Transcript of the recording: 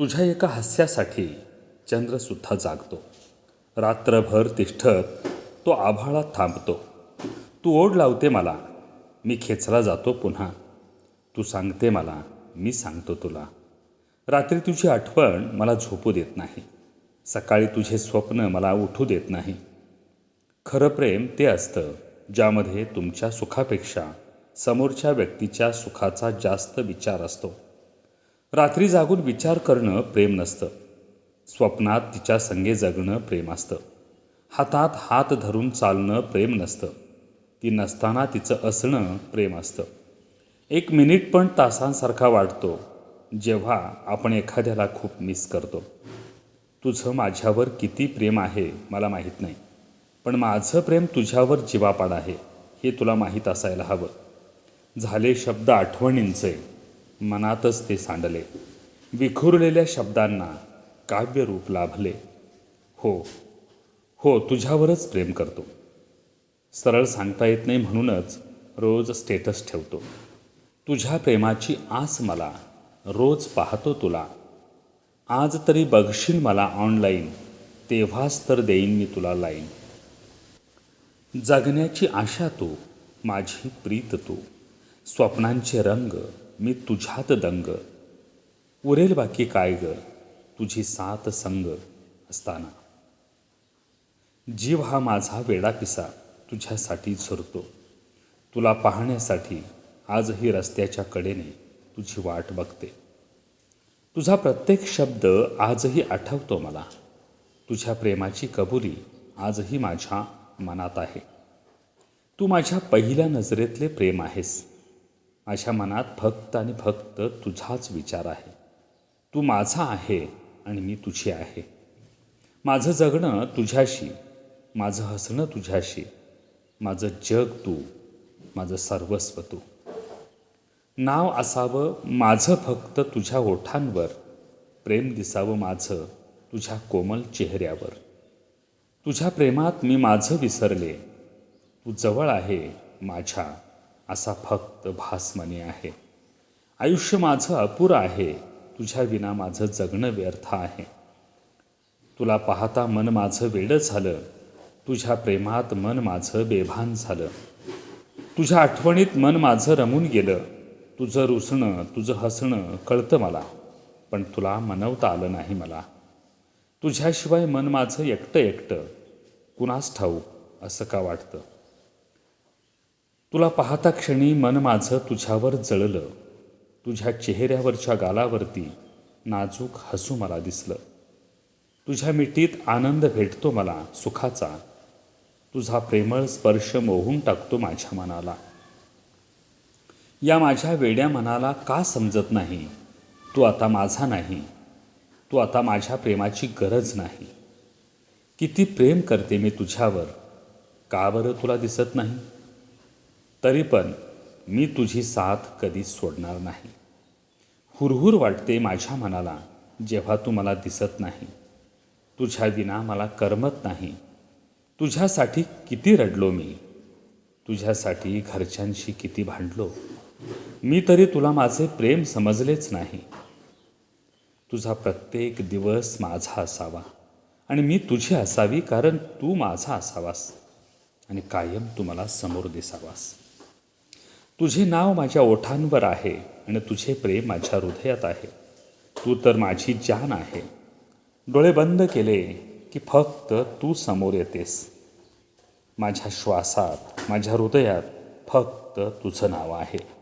तुझ्या एका हास्यासाठी चंद्रसुद्धा जागतो. रात्रभर तिष्ठत तो आभाळात थांबतो. तू ओढ लावते मला. मी खेचला जातो पुन्हा. तू सांगते मला. मी सांगतो तुला. रात्री तुझी आठवण मला झोपू देत नाही. सकाळी तुझे स्वप्न मला उठू देत नाही. खरं प्रेम ते असतं ज्यामध्ये तुमच्या सुखापेक्षा समोरच्या व्यक्तीच्या सुखाचा जास्त विचार असतो. रात्री जागून विचार करणं प्रेम नसतं. स्वप्नात तिच्या संगे जगणं प्रेम असतं. हातात हात धरून चालणं प्रेम नसतं. ती नसताना तिचं असणं प्रेम असतं. एक मिनिट पण तासांसारखा वाटतो जेव्हा आपण एखाद्याला खूप मिस करतो. तुझं माझ्यावर किती प्रेम आहे मला माहीत नाही. पण माझं प्रेम तुझ्यावर जीवापाड आहे हे तुला माहीत असायला हवं. झाले शब्द आठवणींचे. मनातच ते सांडले. विखुरलेल्या शब्दांना काव्यरूप लाभले. हो हो तुझ्यावरच प्रेम करतो. सरळ सांगता येत नाही म्हणूनच रोज स्टेटस ठेवतो. तुझ्या प्रेमाची आस मला रोज पाहतो तुला. आज तरी बघशील मला ऑनलाईन तेव्हाच तर देईन मी तुला लाईन. जगण्याची आशा तू माझी प्रीत तू. स्वप्नांचे रंग मी तुझ्यात दंग. उरेल बाकी काय ग? तुझी सात संग असताना. जीव हा माझा वेडा पिसा तुझ्यासाठी झुरतो. तुला पाहण्यासाठी आजही रस्त्याच्या कडेने तुझी वाट बघते. तुझा प्रत्येक शब्द आजही आठवतो मला. तुझ्या प्रेमाची कबुली आजही माझ्या मनात आहे. तू माझ्या पहिल्या नजरेतले प्रेम आहेस. माझ्या मनात फक्त आणि फक्त तुझाच विचार आहे. तू माझा आहे आणि मी तुझी आहे. माझं जगणं तुझ्याशी माझं हसणं तुझ्याशी माझं जग तू माझं सर्वस्व तू. नाव असावं माझं फक्त तुझ्या ओठांवर प्रेम दिसावं माझं तुझ्या कोमल चेहऱ्यावर. तुझ्या प्रेमात मी माझं विसरले तू जवळ आहे माझ्या असा फक्त भास मनी आहे. आयुष्य माझं अपुरं आहे. तुझ्या विना माझं जगणं व्यर्थ आहे. तुला पाहता मन माझं वेडं झालं. तुझ्या प्रेमात मन माझं बेभान झालं. तुझ्या आठवणीत मन माझं रमून गेलं. तुझं रुसणं तुझं हसणं कळतं मला. पण तुला मनवता आलं नाही मला. तुझ्याशिवाय मन माझं एकटं एकटं. कुणास ठाऊ असं का वाटतं? तुला पाहता क्षणी मन माझं तुझ्यावर जळलं. तुझ्या चेहऱ्यावरच्या गालावरती नाजूक हसू मला दिसलं. तुझ्या मिठीत आनंद भेटतो मला सुखाचा. तुझा प्रेमळ स्पर्श मोहून टाकतो माझ्या मनाला. या माझ्या वेड्या मनाला का समजत नाही? तू आता माझा नाही. तू आता माझ्या प्रेमाची गरज नाही. किती प्रेम करते मी तुझ्यावर. का बरं तुला दिसत नाही? तरी पण मी तुझी साथ कधीच सोडणार नाही. हुरहुर वाटते माझ्या मनाला जेव्हा तू मला दिसत नाही. तुझ्या विना मला करमत नाही. तुझ्यासाठी किती रडलो मी. तुझ्यासाठी घरच्यांशी किती भांडलो. मी तरी तुला माझे प्रेम समजलेच नाही. तुझा प्रत्येक दिवस माझा असावा आणि मी तुझी असावी कारण तू माझा असावास आणि कायम तू मला समोर दिसावास. तुझे नाव माझ्या ओठांवर आहे आणि तुझे प्रेम माझ्या हृदयात आहे. तू तर माझी जान आहे. डोळे बंद केले की फक्त तू समोर येतेस. माझ्या श्वासात माझ्या हृदयात फक्त तुझं नाव आहे.